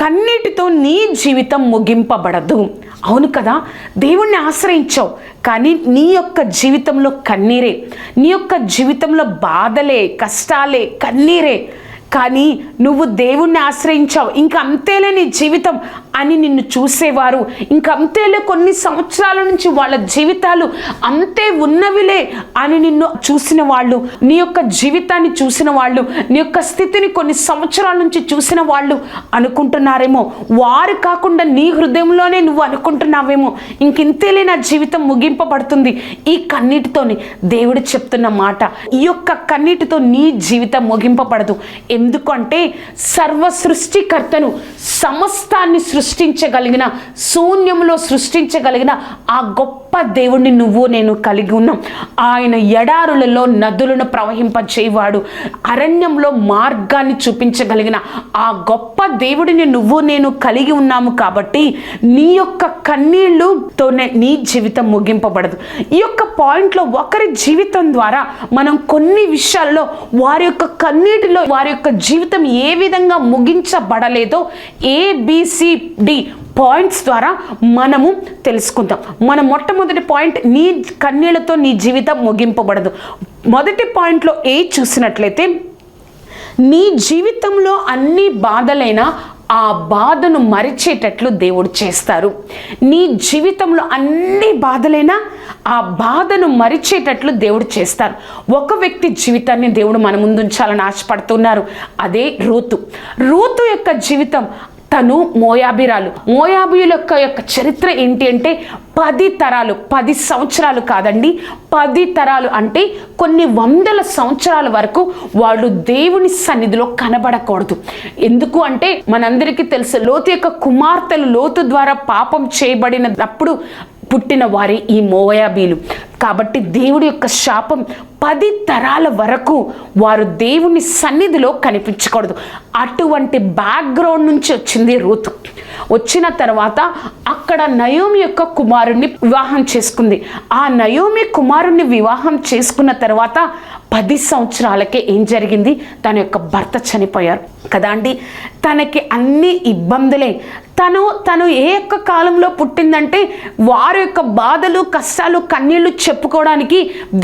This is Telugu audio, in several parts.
కన్నీటితో నీ జీవితం ముగింపబడదు. అవును కదా? దేవుణ్ణి ఆశ్రయించావు. కానీ నీ యొక్క జీవితంలో కన్నీరే. నీ యొక్క జీవితంలో బాధలే కష్టాలే కన్నీరే. కానీ నువ్వు దేవుణ్ణి ఆశ్రయించావు. ఇంకంతేలే నీ జీవితం అని నిన్ను చూసేవారు. ఇంక అంతేలే కొన్ని సంవత్సరాల నుంచి వాళ్ళ జీవితాలు అంతే ఉన్నవిలే అని నిన్ను చూసిన వాళ్ళు. నీ యొక్క జీవితాన్ని చూసిన వాళ్ళు నీ యొక్క స్థితిని కొన్ని సంవత్సరాల నుంచి చూసిన వాళ్ళు అనుకుంటున్నారేమో. వారు కాకుండా నీ హృదయంలోనే నువ్వు అనుకుంటున్నావేమో. ఇంకింతేలే నా జీవితం ముగింపబడుతుంది. ఈ కన్నీటితోని దేవుడు చెప్తున్న మాట. ఈ యొక్క కన్నీటితో నీ జీవితం ముగింపబడదు. ఎందుకంటే సర్వ సృష్టికర్తను సమస్తాన్ని సృష్టించగలిగిన శూన్యంలో సృష్టించగలిగిన ఆ గొప్ప గొప్ప దేవుణ్ణి నువ్వు నేను కలిగి ఉన్నాం. ఆయన ఎడారులలో నదులను ప్రవహింపచేవాడు అరణ్యంలో మార్గాన్ని చూపించగలిగిన ఆ గొప్ప దేవుడిని నువ్వు నేను కలిగి ఉన్నాము కాబట్టి నీ యొక్క కన్నీళ్ళుతోనే నీ జీవితం ముగింపబడదు. ఈ యొక్క పాయింట్లో ఒకరి జీవితం ద్వారా మనం కొన్ని విషయాల్లో వారి యొక్క కన్నీటిలో వారి యొక్క జీవితం ఏ విధంగా ముగించబడలేదో ఏబిసిడి పాయింట్స్ ద్వారా మనము తెలుసుకుందాం. మన మొట్టమొదటి పాయింట్ నీ కన్నీళ్ళతో నీ జీవితం ముగింపబడదు. మొదటి పాయింట్లో ఏ చూసినట్లయితే నీ జీవితంలో అన్ని బాధలైనా ఆ బాధను మరిచేటట్లు దేవుడు చేస్తారు. నీ జీవితంలో అన్ని బాధలైనా ఆ బాధను మరిచేటట్లు దేవుడు చేస్తారు. ఒక వ్యక్తి జీవితాన్ని దేవుడు మన ముందు ఉంచాలని ఆశపడుతున్నారు. అదే రూతు. రూతు యొక్క జీవితం తను మోయాబిరాలు. మోయాబియుల యొక్క యొక్క చరిత్ర ఏంటి అంటే పది తరాలు పది సంవత్సరాలు కాదండి. పది తరాలు అంటే కొన్ని వందల సంవత్సరాల వరకు వాళ్ళు దేవుని సన్నిధిలో కనబడకూడదు. ఎందుకు అంటే మనందరికీ తెలుసు లోతు యొక్క కుమార్తెలు లోతు ద్వారా పాపం చేయబడినప్పుడు పుట్టిన వారి ఈ మోయాబీలు. కాబట్టి దేవుడి యొక్క శాపం పది తరాల వరకు వారు దేవుని సన్నిధిలో కనిపించకూడదు. అటువంటి బ్యాక్గ్రౌండ్ నుంచి వచ్చింది రూతు. వచ్చిన తర్వాత అక్కడ నయోమి యొక్క కుమారుణ్ణి వివాహం చేసుకుంది. ఆ నయోమి కుమారుణ్ణి వివాహం చేసుకున్న తర్వాత పది సంవత్సరాలకే ఏం జరిగింది? తన యొక్క భర్త చనిపోయారు. కదా అండి? తనకి అన్ని ఇబ్బందులే. తను తను ఏ యొక్క కాలంలో పుట్టిందంటే వారి యొక్క బాధలు కష్టాలు కన్నీళ్ళు చెప్పుకోవడానికి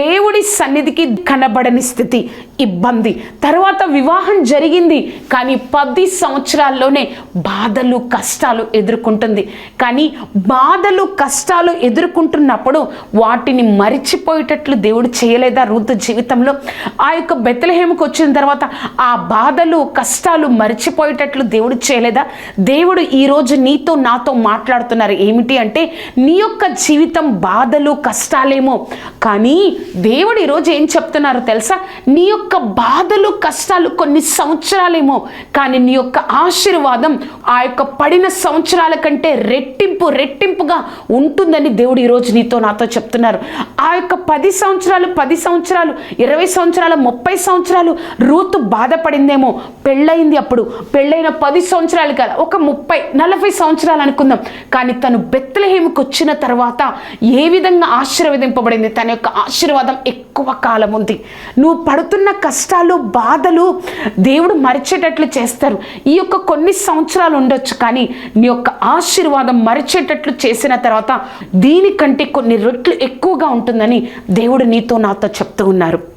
దేవుడి సన్నిధికి కనబడని స్థితి ఇబ్బంది. తర్వాత వివాహం జరిగింది. కానీ పది సంవత్సరాల్లోనే బాధలు కష్టాలు ఎదుర్కొంటుంది. కానీ బాధలు కష్టాలు ఎదుర్కొంటున్నప్పుడు వాటిని మరిచిపోయేటట్లు దేవుడు చేయలేదా రూతు జీవితంలో? ఆ యొక్క బెత్తలహేమకు వచ్చిన తర్వాత ఆ బాధలు కష్టాలు మరిచిపోయేటట్లు దేవుడు చేయలేదా? దేవుడు ఈరోజు నీతో నాతో మాట్లాడుతున్నారు. ఏమిటి అంటే నీ యొక్క జీవితం బాధలు కష్టాలేమో. కానీ దేవుడు ఈరోజు ఏం చెప్తున్నారు తెలుసా? నీ యొక్క బాధలు కష్టాలు కొన్ని సంవత్సరాలేమో. కానీ నీ యొక్క ఆశీర్వాదం ఆ యొక్క పడిన సంవత్సరాల కంటే రెట్టింపు రెట్టింపుగా ఉంటుందని దేవుడు ఈరోజు నీతో నాతో చెప్తున్నారు. ఆ యొక్క పది సంవత్సరాలు పది సంవత్సరాలు ఇరవై సంవత్సరాలు ముప్పై సంవత్సరాలు రూతు బాధపడిందేమో. పెళ్ళయింది అప్పుడు. పెళ్ళైన పది సంవత్సరాలు కాదు ఒక ముప్పై నలభై సంవత్సరాలు అనుకుందాం. కానీ తను బెత్తలహేముకు వచ్చిన తర్వాత ఏ విధంగా ఆశీర్వదింపబడింది? తన యొక్క ఆశీర్వాదం ఎక్కువ కాలం ఉంది. నువ్వు పడుతున్న కష్టాలు బాధలు దేవుడు మరిచేటట్లు చేస్తారు. ఈ యొక్క కొన్ని సంవత్సరాలు ఉండొచ్చు కానీ నీ యొక్క ఆశీర్వాదం మరిచేటట్లు చేసిన తర్వాత దీనికంటే కొన్ని రెట్లు ఎక్కువగా ఉంటుందని దేవుడు నీతో నాతో చెప్తూ ఉన్నారు.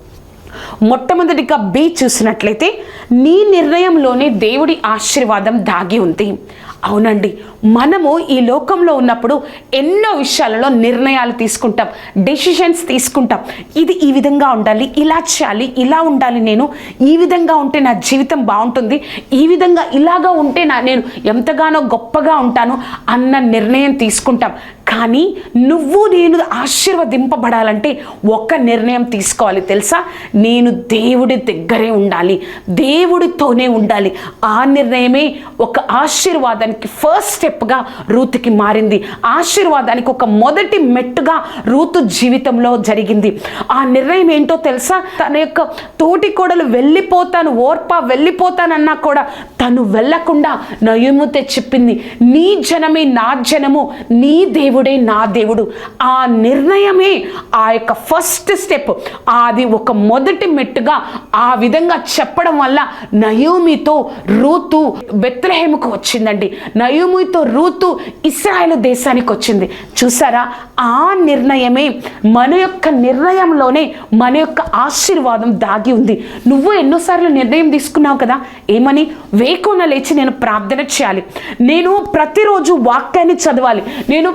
మొట్టమొదటిగా బి చూసినట్లయితే నీ నిర్ణయంలోనే దేవుడి ఆశీర్వాదం దాగి ఉంది. అవునండి. మనము ఈ లోకంలో ఉన్నప్పుడు ఎన్నో విషయాలలో నిర్ణయాలు తీసుకుంటాం డెసిషన్స్ తీసుకుంటాం. ఇది ఈ విధంగా ఉండాలి ఇలా చేయాలి ఇలా ఉండాలి నేను ఈ విధంగా ఉంటే నా జీవితం బాగుంటుంది ఈ విధంగా ఇలాగా ఉంటే నా నేను ఎంతగానో గొప్పగా ఉంటాను అన్న నిర్ణయం తీసుకుంటాం. కానీ నువ్వు నేను ఆశీర్వదింపబడాలంటే ఒక నిర్ణయం తీసుకోవాలి తెలుసా? నేను దేవుడి దగ్గరే ఉండాలి దేవుడితోనే ఉండాలి. ఆ నిర్ణయమే ఒక ఆశీర్వాదానికి ఫస్ట్ స్టెప్గా రూతుకి మారింది. ఆశీర్వాదానికి ఒక మొదటి మెట్టుగా రూతు జీవితంలో జరిగింది. ఆ నిర్ణయం ఏంటో తెలుసా? తన యొక్క తోటి కోడలు వెళ్ళిపోతాను ఓర్ప వెళ్ళిపోతానన్నా కూడా తను వెళ్ళకుండా నయముతే చెప్పింది నీ జనమే నా జనము నీ దేవుడే నా దేవుడు. ఆ నిర్ణయమే ఆ యొక్క ఫస్ట్ స్టెప్ అది ఒక మొదటి మెట్టుగా ఆ విధంగా చెప్పడం వల్ల నయోమితో రూతు బెత్రహేముకు వచ్చిందండి. నయోమితో రూతు ఇస్రాయేల్ దేశానికి వచ్చింది చూసారా? ఆ నిర్ణయమే మన యొక్క నిర్ణయంలోనే మన యొక్క ఆశీర్వాదం దాగి ఉంది. నువ్వు ఎన్నోసార్లు నిర్ణయం తీసుకున్నావు కదా? ఏమని? వేకున లేచి నేను ప్రార్థన చేయాలి. నేను ప్రతిరోజు వాక్యాన్ని చదవాలి. నేను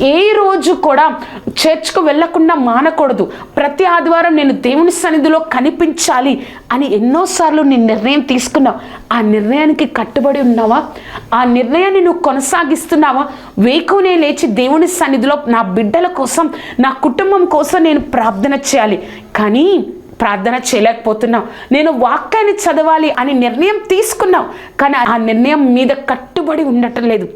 ఏ రోజు కూడా చర్చ్కు వెళ్ళకుండా మానకూడదు. ప్రతి ఆదివారం నేను దేవుని సన్నిధిలో కనిపించాలి అని ఎన్నోసార్లు నేను నిర్ణయం తీసుకున్నావు. ఆ నిర్ణయానికి కట్టుబడి ఉన్నావా? ఆ నిర్ణయాన్ని నువ్వు కొనసాగిస్తున్నావా? వేకునే లేచి దేవుని సన్నిధిలో నా బిడ్డల కోసం నా కుటుంబం కోసం నేను ప్రార్థన చేయాలి. కానీ ప్రార్థన చేయలేకపోతున్నావు. నేను వాక్యాన్ని చదవాలి అని నిర్ణయం తీసుకున్నావు. కానీ ఆ నిర్ణయం మీద కట్టుబడి ఉండటం లేదు.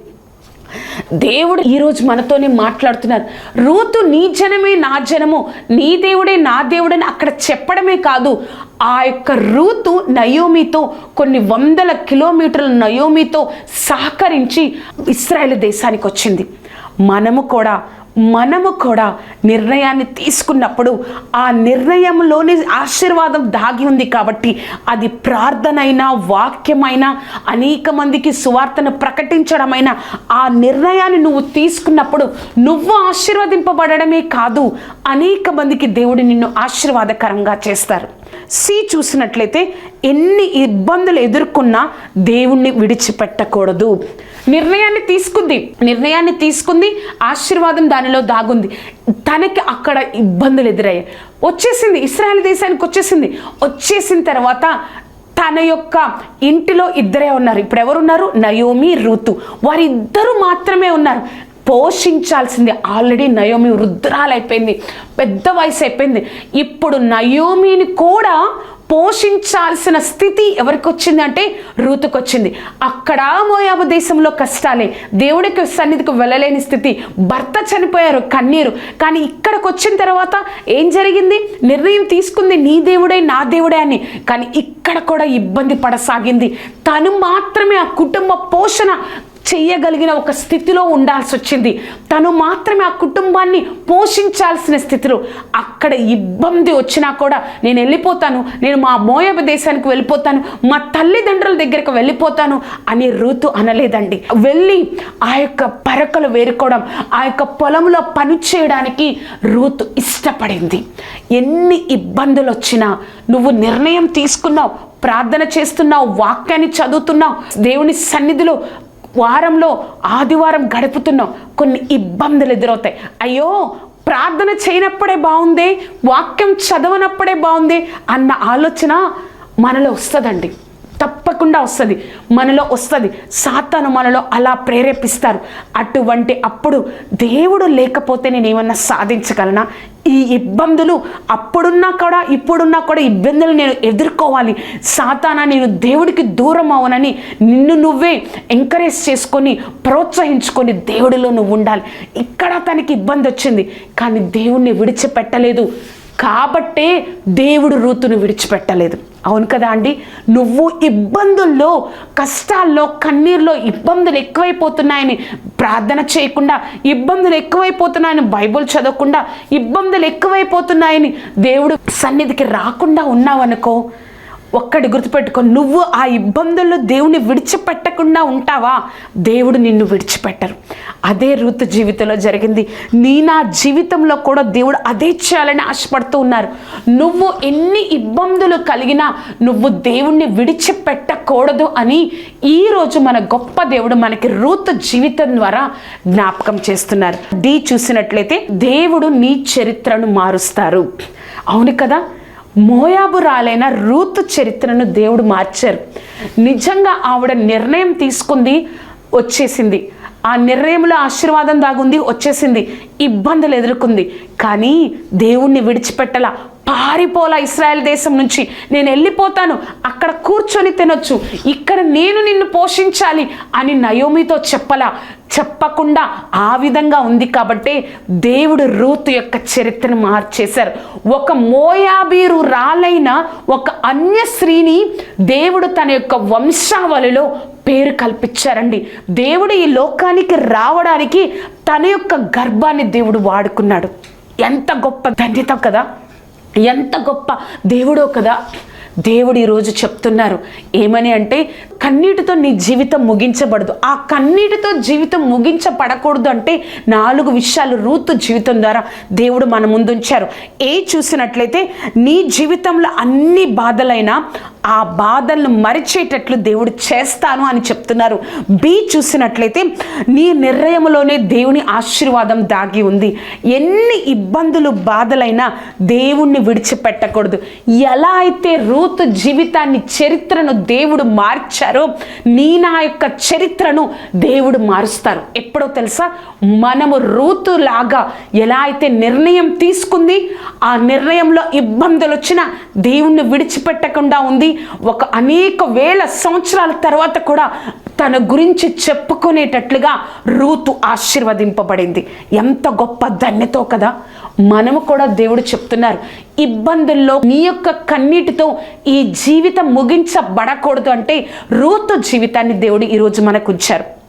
దేవుడు ఈరోజు మనతోనే మాట్లాడుతున్నారు. రూతు నీ జనమే నా జనము. నీ దేవుడే నా దేవుడని అక్కడ చెప్పడమే కాదు. ఆ యొక్క రూతు నయోమితో కొన్ని వందల కిలోమీటర్ల నయోమితో సహకరించి ఇస్రాయేల్ దేశానికి వచ్చింది మనము కూడా మనము కూడా నిర్ణయాన్ని తీసుకున్నప్పుడు ఆ నిర్ణయంలోని ఆశీర్వాదం దాగి ఉంది కాబట్టి అది ప్రార్థనైనా వాక్యమైనా అనేక మందికి సువార్తను ప్రకటించడమైనా ఆ నిర్ణయాన్ని నువ్వు తీసుకున్నప్పుడు నువ్వు ఆశీర్వదింపబడమే కాదు అనేక మందికి దేవుడు నిన్ను ఆశీర్వాదకరంగా చేస్తారు. సి చూసినట్లయితే ఎన్ని ఇబ్బందులు ఎదుర్కొన్నా దేవుణ్ణి విడిచిపెట్టకూడదు. నిర్ణయాన్ని తీసుకుంది నిర్ణయాన్ని తీసుకుంది ఆశీర్వాదం దానిలో దాగుంది. తనకి అక్కడ ఇబ్బందులు ఎదురయ్యాయి. వచ్చేసింది ఇస్రాయల్ దేశానికి వచ్చేసింది. వచ్చేసిన తర్వాత తన యొక్క ఇంటిలో ఇద్దరే ఉన్నారు. ఇప్పుడు ఎవరున్నారు? నయోమి ఋతు వారిద్దరూ మాత్రమే ఉన్నారు. పోషించాల్సింది ఆల్రెడీ నయోమి వృద్ధురాలైపోయింది పెద్ద వయసు అయిపోయింది ఇప్పుడు నయోమిని కూడా పోషించాల్సిన స్థితి ఎవరికి వచ్చింది అంటే రూతుకు వచ్చింది అక్కడ మోయాబు దేశంలో కష్టాలే దేవుడికి సన్నిధికి వెళ్ళలేని స్థితి. భర్త చనిపోయారు కన్నీరు. కానీ ఇక్కడికి వచ్చిన తర్వాత ఏం జరిగింది? నిర్ణయం తీసుకుంది నీ దేవుడే నా దేవుడే అని. కానీ ఇక్కడ కూడా ఇబ్బంది పడసాగింది. తను మాత్రమే ఆ కుటుంబ పోషణ చెయ్యగలిగిన ఒక స్థితిలో ఉండాల్సి వచ్చింది తను మాత్రమే ఆ కుటుంబాన్ని పోషించాల్సిన స్థితిలో అక్కడ ఇబ్బంది వచ్చినా కూడా నేను వెళ్ళిపోతాను నేను మా మోయబ దేశానికి వెళ్ళిపోతాను మా తల్లిదండ్రుల దగ్గరికి వెళ్ళిపోతాను అని ఋతు అనలేదండి. వెళ్ళి ఆ యొక్క పరకలు వేరుకోవడం ఆ యొక్క పొలంలో పని చేయడానికి రూతు ఇష్టపడింది. ఎన్ని ఇబ్బందులు వచ్చినా నువ్వు నిర్ణయం తీసుకున్నావు ప్రార్థన చేస్తున్నావు వాక్యాన్ని చదువుతున్నావు దేవుని సన్నిధిలో వారంలో ఆదివారం గడుపుతున్నాం. కొన్ని ఇబ్బందులు ఎదురవుతాయి. అయ్యో ప్రార్థన చేయనప్పుడే బాగుంది వాక్యం చదవనప్పుడే బాగుంది అన్న ఆలోచన మనలో వస్తుందండి. తప్పకుండా వస్తుంది. మనలో వస్తుంది. సాతాను మనలో అలా ప్రేరేపిస్తారు. అటువంటి అప్పుడు దేవుడు లేకపోతే నేను ఏమన్నా సాధించగలనా? ఈ ఇబ్బందులు అప్పుడున్నా కూడా ఇప్పుడున్నా కూడా ఇబ్బందులు నేను ఎదుర్కోవాలి. సాతానా నేను దేవుడికి దూరం అవనని నిన్ను నువ్వే ఎంకరేజ్ చేసుకొని ప్రోత్సహించుకొని దేవుడిలో నువ్వు ఉండాలి. ఇక్కడ తనకి ఇబ్బంది వచ్చింది. కానీ దేవుణ్ణి విడిచిపెట్టలేదు. కాబట్టే దేవుడు రూతును విడిచిపెట్టలేదు. అవును కదా అండి? నువ్వు ఇబ్బందుల్లో కష్టాల్లో కన్నీర్లో ఇబ్బందులు ఎక్కువైపోతున్నాయని ప్రార్థన చేయకుండా ఇబ్బందులు ఎక్కువైపోతున్నాయని బైబుల్ చదవకుండా ఇబ్బందులు ఎక్కువైపోతున్నాయని దేవుడు సన్నిధికి రాకుండా ఉన్నావనుకో ఒక్కడి గుర్తుపెట్టుకో నువ్వు ఆ ఇబ్బందుల్లో దేవుని విడిచిపెట్టకుండా ఉంటావా? దేవుడు నిన్ను విడిచిపెట్టరు. అదే ఋతు జీవితంలో జరిగింది. నీ నా జీవితంలో కూడా దేవుడు అదే చేయాలని ఆశపడుతూ ఉన్నారు. నువ్వు ఎన్ని ఇబ్బందులు కలిగినా నువ్వు దేవుణ్ణి విడిచిపెట్టకూడదు అని ఈరోజు మన గొప్ప దేవుడు మనకి ఋతు జీవితం ద్వారా జ్ఞాపకం చేస్తున్నారు. డి చూసినట్లయితే దేవుడు నీ చరిత్రను మారుస్తారు. అవును కదా? మోయాబురాలైన రూత్ చరిత్రను దేవుడు మార్చారు. నిజంగా ఆవిడ నిర్ణయం తీసుకుంది వచ్చేసింది. ఆ నిర్ణయంలో ఆశీర్వాదం దాగుంది వచ్చేసింది. ఇబ్బందులు ఎదుర్కొంది. కానీ దేవుణ్ణి విడిచిపెట్టలా. పారిపోలా ఇస్రాయల్ దేశం నుంచి. నేను వెళ్ళిపోతాను అక్కడ కూర్చొని తినొచ్చు ఇక్కడ నేను నిన్ను పోషించాలి అని నయోమితో చెప్పలా. చెప్పకుండా ఆ విధంగా ఉంది కాబట్టి దేవుడు రూతు యొక్క చరిత్రను మార్చేశారు. ఒక మోయాబీరు రాలైన ఒక అన్య స్త్రీని దేవుడు తన యొక్క వంశావళిలో పేరు కల్పించారండి. దేవుడు ఈ లోకానికి రావడానికి తన యొక్క గర్భాన్ని దేవుడు వాడుకున్నాడు. ఎంత గొప్ప ధన్యత కదా. ఎంత గొప్ప దేవుడో కదా. దేవుడు ఈరోజు చెప్తున్నారు. ఏమని అంటే కన్నీటితో నీ జీవితం ముగించబడదు. ఆ కన్నీటితో జీవితం ముగించబడకూడదు అంటే నాలుగు విషయాలు రూతు జీవితం ద్వారా దేవుడు మన ముందుంచారు. ఏ చూసినట్లయితే నీ జీవితంలో అన్ని బాధలైనా ఆ బాధలను మరిచేటట్లు దేవుడు చేస్తాను అని చెప్తున్నారు. బి చూసినట్లయితే నీ నిర్ణయంలోనే దేవుని ఆశీర్వాదం దాగి ఉంది. ఎన్ని ఇబ్బందులు బాధలైనా దేవుణ్ణి విడిచిపెట్టకూడదు. ఎలా అయితే రూ రూతు జీవితాన్ని చరిత్రను దేవుడు మార్చారో నీ నా యొక్క చరిత్రను దేవుడు మారుస్తారు. ఎప్పుడో తెలుసా? మనము రూతు లాగా ఎలా అయితే నిర్ణయం తీసుకుంది ఆ నిర్ణయంలో ఇబ్బందులు వచ్చినా దేవుణ్ణి విడిచిపెట్టకుండా ఉంది. ఒక అనేక వేల సంవత్సరాల తర్వాత కూడా తన గురించి చెప్పుకునేటట్లుగా రూతు ఆశీర్వదింపబడింది. ఎంత గొప్ప ధన్యతో కదా. మనము కూడా దేవుడు చెప్తున్నారు ఇబ్బందుల్లో నీ యొక్క కన్నీటితో ఈ జీవితం ముగించబడకూడదు అంటే రూతు జీవితాన్ని దేవుడు ఈరోజు మనకు ఉంచారు.